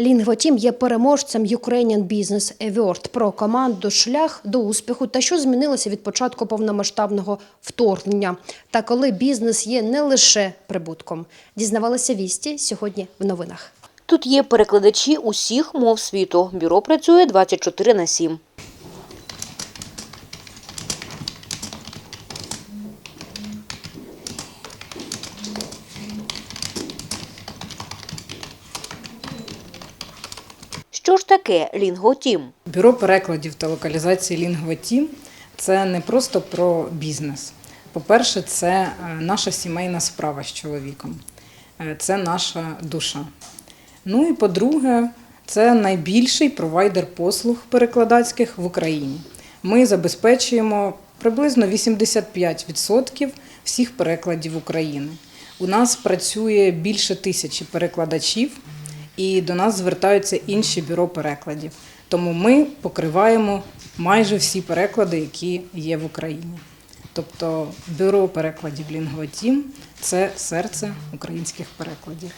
Лінгвотім є переможцем Ukrainian Business Award про команду шлях до успіху та що змінилося від початку повномасштабного вторгнення. Та коли бізнес є не лише прибутком. Дізнавалися вісті сьогодні в новинах. Тут є перекладачі усіх мов світу. Бюро працює 24 на 7. Що ж таке Лінготім? Бюро перекладів та локалізації Lingua це не просто про бізнес. По-перше, це е, наша сімейна справа з чоловіком, Е, це наша душа. Ну і по-друге, це найбільший провайдер послуг перекладацьких в Україні. Ми забезпечуємо приблизно 85% всіх перекладів України. У нас працює більше тисячі перекладачів, і до нас звертаються інші бюро перекладів. Тому ми покриваємо майже всі переклади, які є в Україні. Тобто бюро перекладів Лінгватім це серце українських перекладів.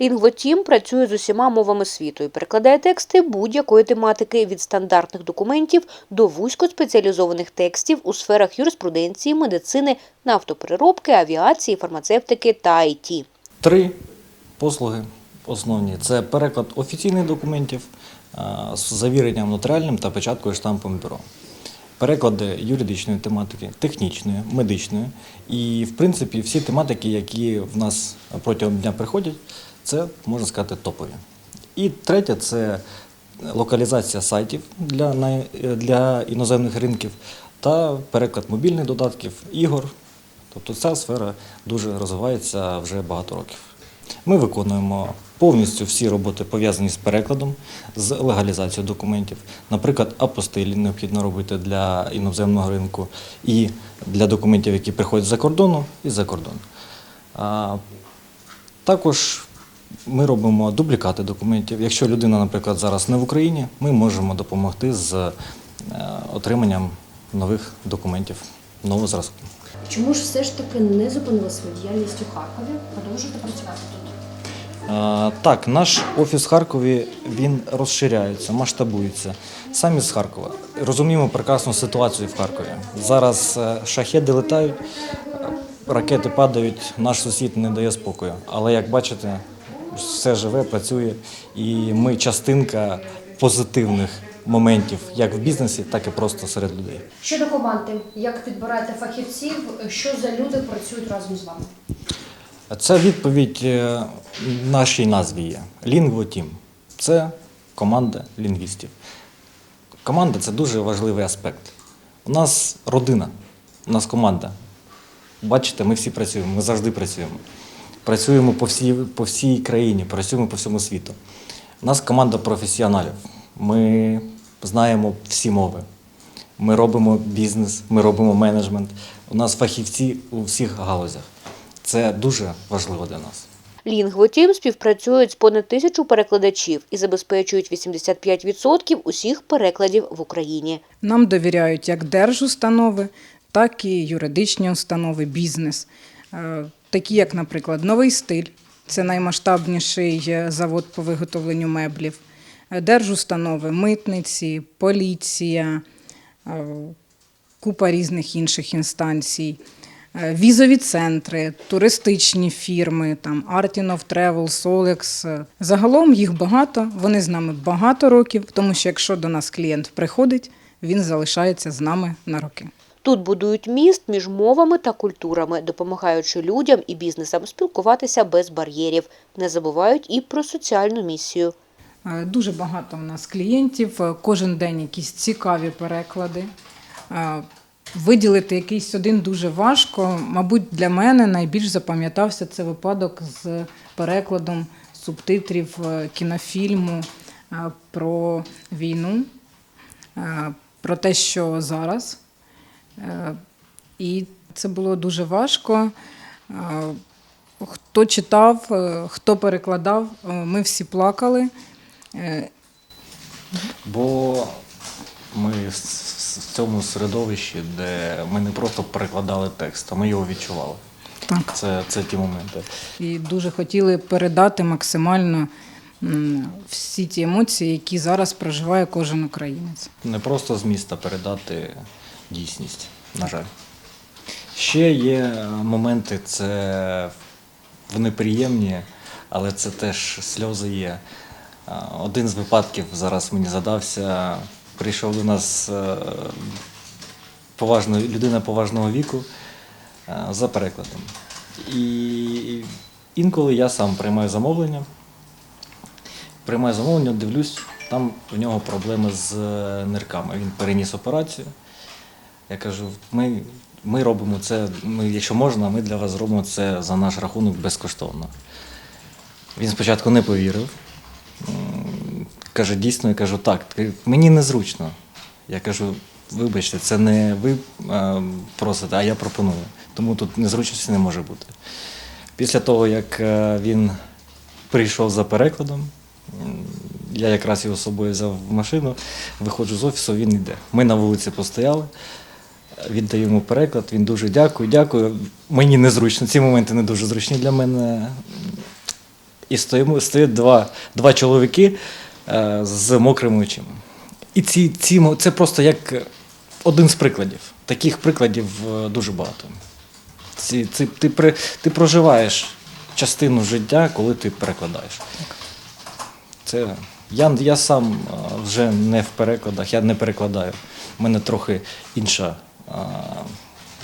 Лінгвотім працює з усіма мовами світу і перекладає тексти будь-якої тематики від стандартних документів до вузькоспеціалізованих текстів у сферах юриспруденції, медицини, нафтопереробки, авіації, фармацевтики та ІТ. Три послуги основні: це переклад офіційних документів з завіренням нотаріальним та печаткою штампом бюро. Переклади юридичної тематики, технічної, медичної. І, в принципі, всі тематики, які в нас протягом дня приходять, це можна сказати топові. І третє це локалізація сайтів для, для іноземних ринків та переклад мобільних додатків, ігор. Тобто ця сфера дуже розвивається вже багато років. Ми виконуємо повністю всі роботи пов'язані з перекладом, з легалізацією документів. Наприклад, апостилі необхідно робити для іноземного ринку і для документів, які приходять з-за кордону і за кордону. А, також ми робимо дублікати документів. Якщо людина, наприклад, зараз не в Україні, ми можемо допомогти з е, отриманням нових документів, нового зразку. Чому ж все ж таки не зупинили свою діяльність у Харкові? Продовжуєте працювати тут? Так, наш офіс в Харкові він розширяється, масштабується. Самі з Харкова. Розуміємо прекрасну ситуацію в Харкові. Зараз е, шахеди летають, ракети падають, наш сусід не дає спокою. Але як бачите, все живе, працює, і ми частинка позитивних моментів як в бізнесі, так і просто серед людей. Щодо команди, як підбираєте фахівців, що за люди працюють разом з вами? Це відповідь е, нашій назві є. Lingvo Це команда лінгвістів. Команда це дуже важливий аспект. У нас родина, у нас команда. Бачите, ми всі працюємо, ми завжди працюємо. Працюємо по всій, по всій країні, працюємо по всьому світу. У нас команда професіоналів. Ми знаємо всі мови. Ми робимо бізнес, ми робимо менеджмент. У нас фахівці у всіх галузях. Це дуже важливо для нас. Лінгвотім співпрацюють з понад тисячу перекладачів і забезпечують 85% усіх перекладів в Україні. Нам довіряють як держустанови, так і юридичні установи, бізнес. Е, Такі, як, наприклад, новий стиль це наймасштабніший е, завод по виготовленню меблів, держустанови, митниці, поліція, е, купа різних інших інстанцій. Е, Візові центри, туристичні фірми, там Artinov Travel, Solex. Загалом їх багато. Вони з нами багато років, тому що якщо до нас клієнт приходить, він залишається з нами на роки. Тут будують міст між мовами та культурами, допомагаючи людям і бізнесам спілкуватися без бар'єрів. Не забувають і про соціальну місію. Е, Дуже багато у нас клієнтів, е, кожен день якісь цікаві переклади. Е, Виділити якийсь один дуже важко. Мабуть, для мене найбільш запам'ятався це випадок з перекладом субтитрів кінофільму про війну, про те, що зараз. І це було дуже важко. Хто читав, хто перекладав, ми всі плакали. Бо ми в цьому середовищі, де ми не просто перекладали текст, а ми його відчували. Так. Це, це ті моменти. І дуже хотіли передати максимально всі ті емоції, які зараз проживає кожен українець. Не просто з міста передати дійсність, на жаль. Ще є моменти, це вони приємні, але це теж сльози є. Один з випадків зараз мені задався. Прийшов до нас е, поважно, людина поважного віку е, за перекладом. І інколи я сам приймаю замовлення. Приймаю замовлення, дивлюсь, там у нього проблеми з е, нирками. Він переніс операцію. Я кажу, ми, ми робимо це, ми, якщо можна, ми для вас зробимо це за наш рахунок безкоштовно. Він спочатку не повірив. Каже, дійсно, я кажу, так, мені незручно. Я кажу, вибачте, це не ви просите, а я пропоную. Тому тут незручності не може бути. Після того, як е, він прийшов за перекладом, я якраз його з собою взяв в машину, виходжу з офісу, він йде. Ми на вулиці постояли, віддаю йому переклад, він дуже дякую, дякую. Мені незручно, ці моменти не дуже зручні для мене. І стоїмо, стоять два, два чоловіки з мокрими очима. І ці, ці, це просто як один з прикладів. Таких прикладів е, дуже багато. Ці, ці, ти, при, ти проживаєш частину життя, коли ти перекладаєш. Це, я, я сам вже не в перекладах, я не перекладаю. У мене трохи інша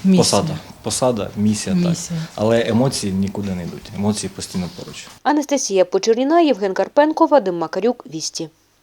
Місія. посада. Посада, місія, Місія. так. Але емоції нікуди не йдуть. Емоції постійно поруч. Анастасія Почерніна, Євген Карпенко, Вадим Макарюк, Вісті.